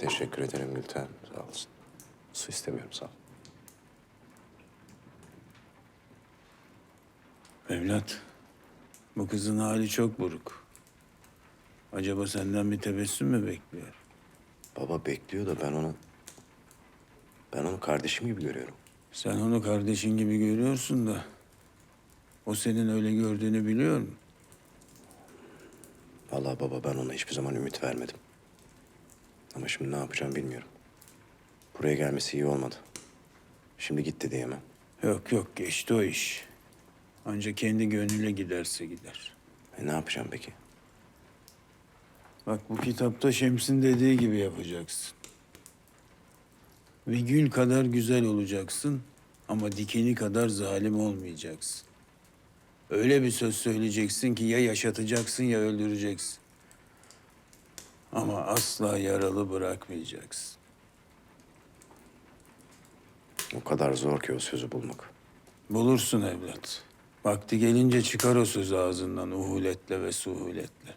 Teşekkür ederim Gülten. Sağ olasın. Su istemiyorum sağ ol. Evlat, bu kızın hali çok buruk. Acaba senden bir tebessüm mü bekliyor? Baba bekliyor da ben onu... Ben onu kardeşim gibi görüyorum. Sen onu kardeşin gibi görüyorsun da... ...o senin öyle gördüğünü biliyor mu? Vallahi baba ben ona hiçbir zaman ümit vermedim. Ama şimdi ne yapacağım bilmiyorum. Buraya gelmesi iyi olmadı. Şimdi gitti diyemem. Yok yok, geçti o iş. Ancak kendi gönlüyle giderse gider. E ne yapacağım peki? Bak bu kitapta Şems'in dediği gibi yapacaksın. Bir gül kadar güzel olacaksın ama dikeni kadar zalim olmayacaksın. Öyle bir söz söyleyeceksin ki ya yaşatacaksın ya öldüreceksin. Ama asla yaralı bırakmayacaksın. O kadar zor ki o sözü bulmak. Bulursun evlat. Vakti gelince çıkar o söz ağzından uhuletle ve suhuletle.